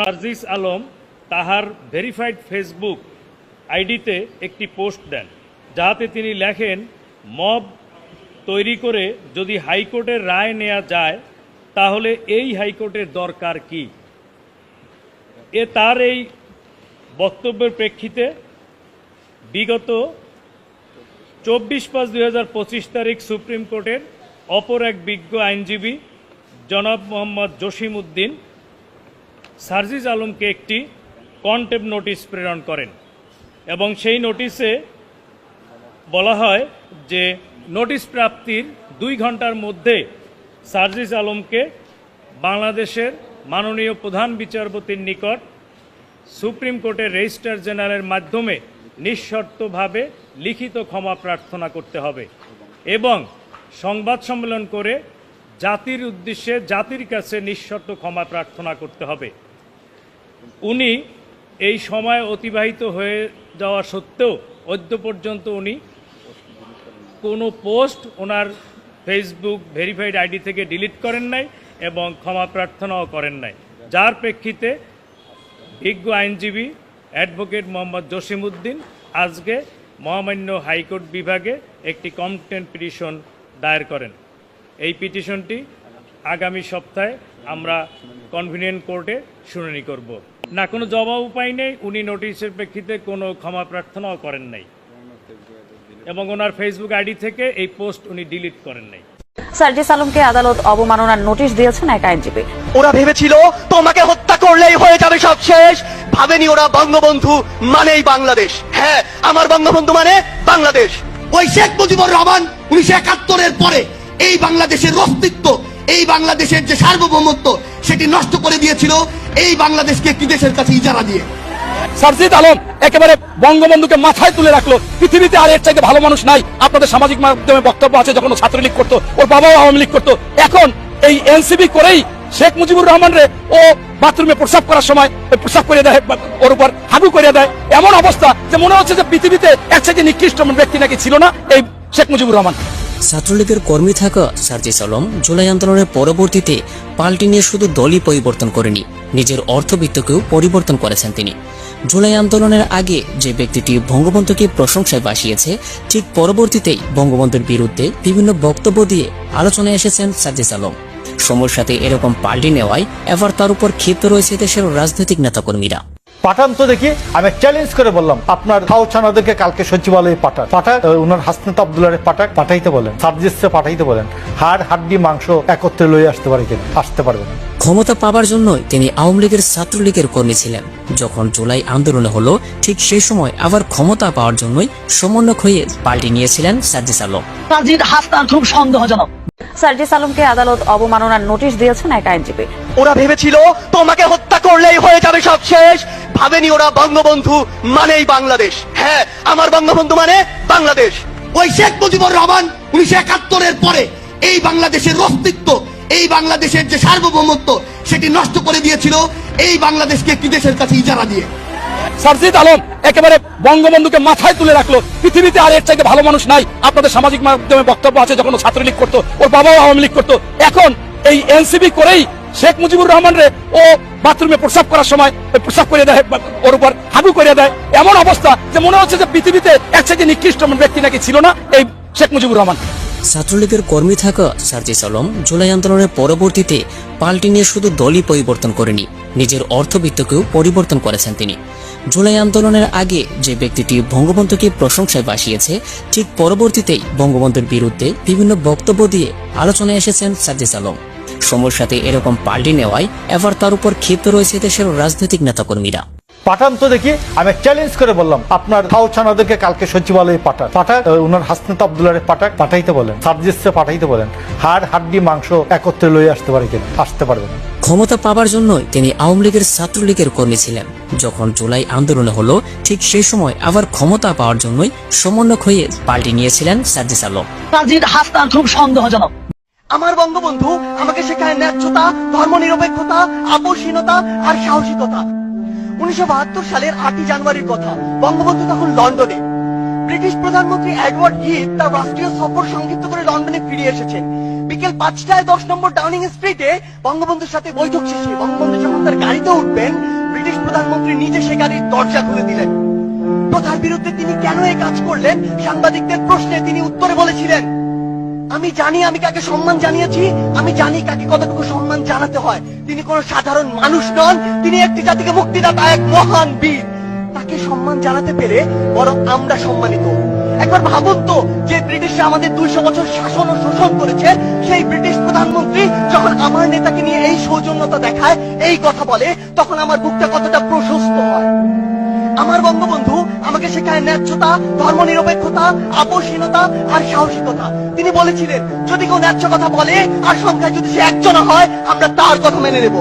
আজিজ আলম তাহার verified Facebook আইডিতে একটি পোস্ট দেন যাতে তিনি লেখেন, মব তৈরি করে যদি হাইকোর্টের রায় নেওয়া যায়, তাহলে এই হাইকোর্টের দরকার কি? এ তার এই বক্তব্যের প্রেক্ষিতে বিগত চব্বিশ পাঁচ দুই তারিখ সুপ্রিম কোর্টের অপর এক বিজ্ঞ আইনজীবী জনাব মোহাম্মদ জসিম উদ্দিন সার্জিজ আলমকে একটি কন্টেম্প নোটিশ প্রেরণ করেন এবং সেই নোটিশে বলা হয় যে নোটিশ প্রাপ্তির দুই ঘণ্টার মধ্যে সার্জিজ আলমকে বাংলাদেশের মাননীয় প্রধান বিচারপতির নিকট সুপ্রিম কোর্টের রেজিস্ট্রার জেনারেলের মাধ্যমে নিঃশর্তভাবে লিখিত ক্ষমা প্রার্থনা করতে হবে এবং সংবাদ সম্মেলন করে জাতির উদ্দেশ্যে জাতির কাছে নিঃশর্ত ক্ষমা প্রার্থনা করতে হবে। উনি এই সময় অতিবাহিত হয়ে যাওয়া সত্ত্বেও অদ্য পর্যন্ত উনি কোনো পোস্ট ওনার ফেসবুক ভেরিফাইড আইডি থেকে ডিলিট করেন নাই এবং ক্ষমা প্রার্থনাও করেন নাই। যার প্রেক্ষিতে বিজ্ঞ আইনজীবী অ্যাডভোকেট মোহাম্মদ জসিমউদ্দিন আজকে মহামান্য হাইকোর্ট বিভাগে একটি কমপ্লেন পিটিশন দায়ের করেন। এই পিটিশনটি আগামী সপ্তাহে আমরা কনভিনিয়েন্ট কোর্টে শুনানি করব। না কোনো জবাব উপায় নেই উনি নোটিশের প্রেক্ষিতে কোনো ক্ষমা প্রার্থনাও করেন নাই। এবং ওনার ফেসবুক আইডি থেকে এই পোস্ট উনি ডিলিট করেন নাই। সার্জিস আলমকে আদালত অবমাননার নোটিশ দিয়েছেন এক আইনজীবী। ওরা ভেবেছিল তোমাকে হত্যা করলেই হয়ে যাবে সব শেষ। ভাবেনি ওরা বঙ্গবন্ধু মানেই বাংলাদেশ। হ্যাঁ আমার বঙ্গবন্ধু মানে বাংলাদেশ। ওই শেখ মুজিবুর রহমান উনিশশো একাত্তরের পরে এই বাংলাদেশের অস্তিত্ব এই বাংলাদেশের যে সার্বভৌমত্ব, সেটি নষ্ট করে দিয়েছিল এই বাংলাদেশকে একটি দেশের কাছে ইজারা দিয়ে। আলম একেবারে বঙ্গবন্ধুকে মাথায় তুলে রাখল, পৃথিবীতে আর এর চাইতে ভালো মানুষ নাই। আপনাদের সামাজিক মাধ্যমে বক্তব্য আছে, যখন ছাত্রলীগ করতো, ওর বাবাও আওয়ামী লীগ করতো। এখন এই এনসিবি করেই শেখ মুজিবুর রহমান রে ও বাথরুমে প্রস্রাব করার সময় ওই প্রস্রাব করে দেয় ওর উপর হাগু করে দেয়। এমন অবস্থা যে মনে হচ্ছে যে পৃথিবীতে এক চাইতে নিকৃষ্ট ব্যক্তি নাকি ছিল না। এই শেখ মুজিবুর রহমান। ছাত্রলীগের কর্মী থাকা সার্জিস আলম জুলাই আন্দোলনের পরবর্তীতে পাল্টি নিয়ে শুধু দলই পরিবর্তন করেনি, নিজের অর্থবিত্তকেও পরিবর্তন করেছেন তিনি। জুলাই আন্দোলনের আগে যে ব্যক্তিটি বঙ্গবন্ধুকে প্রশংসায় বাসিয়েছে, ঠিক পরবর্তীতেই বঙ্গবন্ধুর বিরুদ্ধে বিভিন্ন বক্তব্য দিয়ে আলোচনায় এসেছেন সার্জিস আলম সময়ের সাথে এরকম পাল্টি নেওয়ায় এবার তার উপর ক্ষিপ্ত রয়েছে দেশের রাজনৈতিক নেতাকর্মীরা। পাঠান তো দেখি আমি চ্যালেঞ্জ করে বললাম আপনার খাওছানাদেরকে কালকে সচিবালয়ে পাঠান। পাঠাক আহ, উনার হাসনাত আবদুল্লারে পাঠাক পাঠাইতে বলেন সার্জিসে পাঠাইতে বলেন হাড় হাড্ডি মাংস একত্রে লয়ে আসতে পারে কিনা আসতে পারবে না। ক্ষমতা পাবার জন্যই তিনি আওয়ামী লীগের ছাত্রলীগের কর্মী ছিলেন। যখন জুলাই আন্দোলন হলো ঠিক সেই সময় আবার ক্ষমতা পাওয়ার জন্যই সমন্বয় হয়ে পাল্টি নিয়েছিলেন সার্জিস আলম। সাজিদ হাসনান খুব সন্দেহজনক। সার্জিস আলমকে আদালত অবমাননার নোটিশ দিয়েছেন এক আইনজীবী। ওরা ভেবেছিল তোমাকে হত্যা করলেই হয়ে যাবে সব শেষ। ভাবেনি ওরা বঙ্গবন্ধু মানেই বাংলাদেশ। হ্যাঁ আমার বঙ্গবন্ধু মানে বাংলাদেশ। ওই শেখ মুজিবুর রহমান উনিশশো একাত্তরের পরে এই বাংলাদেশের অস্তিত্ব এই বাংলাদেশের যে সার্বভৌমত্ব সেটি নষ্ট করে দিয়েছিল। এই বাংলাদেশকে একটি দেশের কাছে ইজারা দিয়ে? সারজিদ আলম একেবারে বঙ্গবন্ধুকে মাথায় তুলে রাখল। পৃথিবীতে আর এর চাইতে ভালো মানুষ নাই। আপনাদের সামাজিক মাধ্যমে বক্তব্য আছে, যখন ছাত্রলীগ করতো, ওর বাবাও আওয়ামী লীগ করতো। এখন এই এনসিবি করেই শেখ মুজিবুর রহমান রে ও বাথরুমে প্রস্রাব করার সময় ওই প্রস্রাব করে দেয়, ওর উপর হাগু করে দেয়। এমন অবস্থা যে মনে হচ্ছে যে পৃথিবীতে এক চাইতে নিকৃষ্ট ব্যক্তি নাকি ছিল না এই শেখ মুজিবুর রহমান। ছাত্রলীগের কর্মী থাকা সার্জিস আলম জুলাই আন্দোলনের পরবর্তীতে পাল্টি নিয়ে শুধু দলই পরিবর্তন করেনি, নিজের অর্থবিত্তকেও পরিবর্তন করেছেন তিনি। জুলাই আন্দোলনের আগে যে ব্যক্তিটি বঙ্গবন্ধুকে প্রশংসায় বাসিয়েছে ঠিক পরবর্তীতেই বঙ্গবন্ধুর বিরুদ্ধে বিভিন্ন বক্তব্য দিয়ে আলোচনায় এসেছেন সার্জিস আলম। সময়ের সাথে এরকম পাল্টি নেওয়ায় এবার তার উপর ক্ষিপ্ত রয়েছে দেশের রাজনৈতিক নেতাকর্মীরা। পাঠান তো দেখি আমি চ্যালেঞ্জ করে বললাম আপনার খাওছানাদেরকে কালকে সচিবালয়ে পাঠান। পাঠাক আহ, উনার হাসনাত আবদুল্লারে পাঠাক পাঠাইতে বলেন সার্জিসে পাঠাইতে বলেন হাড় হাড্ডি মাংস একত্রে লয়ে আসতে পারে কিনা আসতে পারবে না। ক্ষমতা পাবার জন্যই তিনি আওয়ামী লীগের ছাত্রলীগের কর্মী ছিলেন। যখন জুলাই আন্দোলন হলো ঠিক সেই সময় আবার ক্ষমতা পাওয়ার জন্যই সমন্বয়ক হয়ে পাল্টি নিয়েছিলেন সার্জিস আলম। সাজিদ হাসনান খুব সন্দেহজনক। আমার বঙ্গবন্ধু আমাকে শেখায় ন্যায্যতা ধর্মনিরপেক্ষতা আপোষহীনতা আর সাহসিকতা। উনিশশো বাহাত্তর সালের আটই জানুয়ারির কথা বঙ্গবন্ধু তখন লন্ডনে। ব্রিটিশ প্রধানমন্ত্রী এডওয়ার্ড হিথ তার রাষ্ট্রীয় সফর সংক্ষিপ্ত করে লন্ডনে ফিরে এসেছেন। বিকেল পাঁচটায় দশ নম্বর ডাউনিং স্ট্রিটে বঙ্গবন্ধুর সাথে বৈঠক শেষে বঙ্গবন্ধু যখন তার গাড়িতে উঠবেন। ব্রিটিশ প্রধানমন্ত্রী নিজে সে গাড়ির দরজা খুলে দিলেন। প্রথার বিরুদ্ধে তিনি কেন এই কাজ করলেন? সাংবাদিকদের প্রশ্নে তিনি উত্তরে বলেছিলেন, আমি জানি, আমি কাকে সম্মান জানিয়েছি, আমি জানি কাকে কতটুকু সম্মান জানাতে হয়। তিনি কোন সাধারণ মানুষ নন, তিনি একটি জাতিকে মুক্তিদাতা, এক মহান বীর। তাকে সম্মান জানাতে পেরে বরং আমরা সম্মানিত একবার ভাবুন তো, যে আমাদের দুইশো বছর শাসন ও শোষণ করেছে, সেই ব্রিটিশ প্রধানমন্ত্রী যখন আমার নেতাকে নিয়ে এই সৌজন্যতা দেখায়, এই কথা বলে, তখন আমার বুকটা কতটা প্রশস্ত হয়। আমার বঙ্গবন্ধু আমাকে শেখায় ন্যায্যতা, ধর্মনিরপেক্ষতা, আপোষহীনতা আর সাহসিকতা। তিনি বলেছিলেন, যদি কেউ ন্যায্য কথা বলে আর সংখ্যায় যদি সে একজন হয়, আমরা তার কথা মেনে নেব।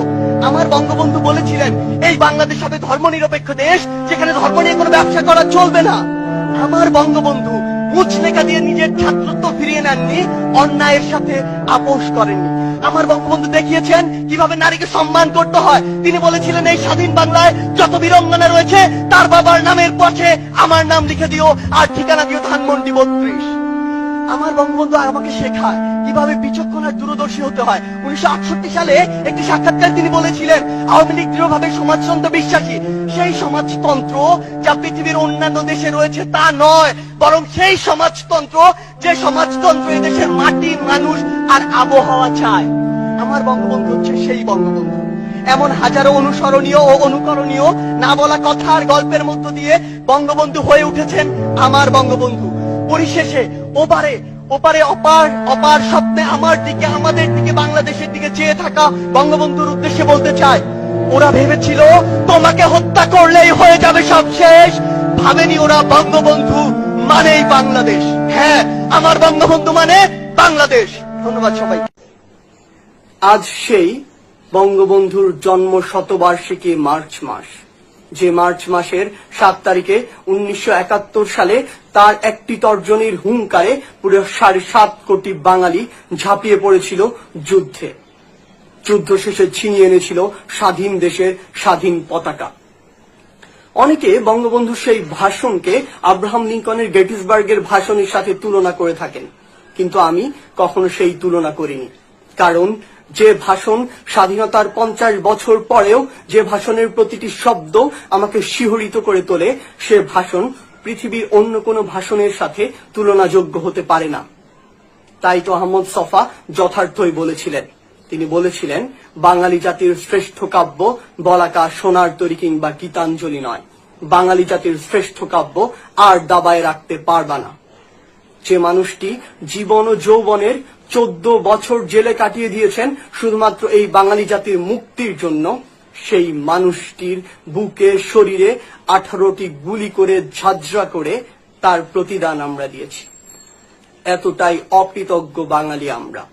আমার বঙ্গবন্ধু বলেছিলেন, এই বাংলাদেশ হবে ধর্মনিরপেক্ষ দেশ, যেখানে ধর্ম নিয়ে কোনো ব্যবসা করা চলবে না। আমার বঙ্গবন্ধু মুচলেখা দিয়ে নিজের ছাত্রত্ব ফিরিয়ে নেননি, অন্যায়ের সাথে আপোষ করেননি। আমার বঙ্গবন্ধু দেখিয়েছেন কীভাবে নারীকে সম্মান করতে হয়। তিনি বলেছিলেন, এই স্বাধীন বাংলায় যত বীরঙ্গনা রয়েছে, তার বাবার নামের পাশে আমার নাম লিখে দিও, আর ঠিকানা দিও ধানমন্ডি বত্রিশ। আমার বঙ্গবন্ধু আমাকে শেখায় কীভাবে বিচক্ষণ দূরদর্শী হতে হয়। উনিশশো আটষট্টি সালে একটি সাক্ষাৎকার তিনি বলেছিলেন, আওয়ামী লীগ দৃঢ়ভাবে সমাজতন্ত্র বিশ্বাসী। সেই সমাজতন্ত্র যা পৃথিবীর অন্যান্য দেশে রয়েছে তা নয়, বরং সেই সমাজতন্ত্র যে সমাজতন্ত্র এদেশের মাটি, মানুষ আর আবহাওয়া চায়। আমার বঙ্গবন্ধু হচ্ছে সেই বঙ্গবন্ধু। এমন হাজারো অনুসরণীয় ও অনুকরণীয় না বলা কথা আর গল্পের মধ্য দিয়ে বঙ্গবন্ধু হয়ে উঠেছেন আমার বঙ্গবন্ধু। পরিশেষে ওপারে ওপারে অপার অপার স্বপ্নে আমার দিকে, আমাদের দিকে, বাংলাদেশের দিকে চেয়ে থাকা বঙ্গবন্ধুর উদ্দেশ্যে বলতে চাই, ওরা ভেবেছিল তোমাকে হত্যা করলেই হয়ে যাবে সব শেষ। ভাবেনি ওরা বঙ্গবন্ধু মানেই বাংলাদেশ। হ্যাঁ আমার বঙ্গবন্ধু মানে বাংলাদেশ। ধন্যবাদ সবাই। আজ সেই বঙ্গবন্ধুর জন্ম শতবার্ষিকী মার্চ মাস। যে মার্চ মাসের সাত তারিখে উনিশশো একাত্তর সালে তার একটি তর্জনীর হুঙ্কারে পুরো সাড়ে সাত কোটি বাঙালি ঝাঁপিয়ে পড়েছিল যুদ্ধে। যুদ্ধ শেষে ছিনিয়ে এনেছিল স্বাধীন দেশের স্বাধীন পতাকা। অনেকে বঙ্গবন্ধুর সেই ভাষণকে আব্রাহাম লিঙ্কনের গেটিসবার্গের ভাষণের সাথে তুলনা করে থাকেন, কিন্তু আমি কখনো সেই তুলনা করিনি, কারণ যে ভাষণ স্বাধীনতার পঞ্চাশ বছর পরেও যে ভাষণের প্রতিটি শব্দ আমাকে শিহরিত করে তোলে, সে ভাষণ পৃথিবীর অন্য কোনো ভাষণের সাথে তুলনাযোগ্য হতে পারে না। তাই তো আহমদ সফা যথার্থই বলেছিলেন। তিনি বলেছিলেন, বাঙালি জাতির শ্রেষ্ঠ কাব্য বলাকা সোনার তরী কিংবা গীতাঞ্জলি নয়। বাঙালি জাতির শ্রেষ্ঠ কাব্য আর দাবায় রাখতে পারবা না। যে মানুষটি জীবন ও যৌবনের চোদ্দ বছর জেলে কাটিয়ে দিয়েছেন শুধুমাত্র এই বাঙালি জাতির মুক্তির জন্য। সেই মানুষটির বুকে, শরীরে আঠারোটি গুলি করে ঝাঁঝরা করে তার প্রতিদান আমরা দিয়েছি। এতটাই অকৃতজ্ঞ বাঙালি আমরা।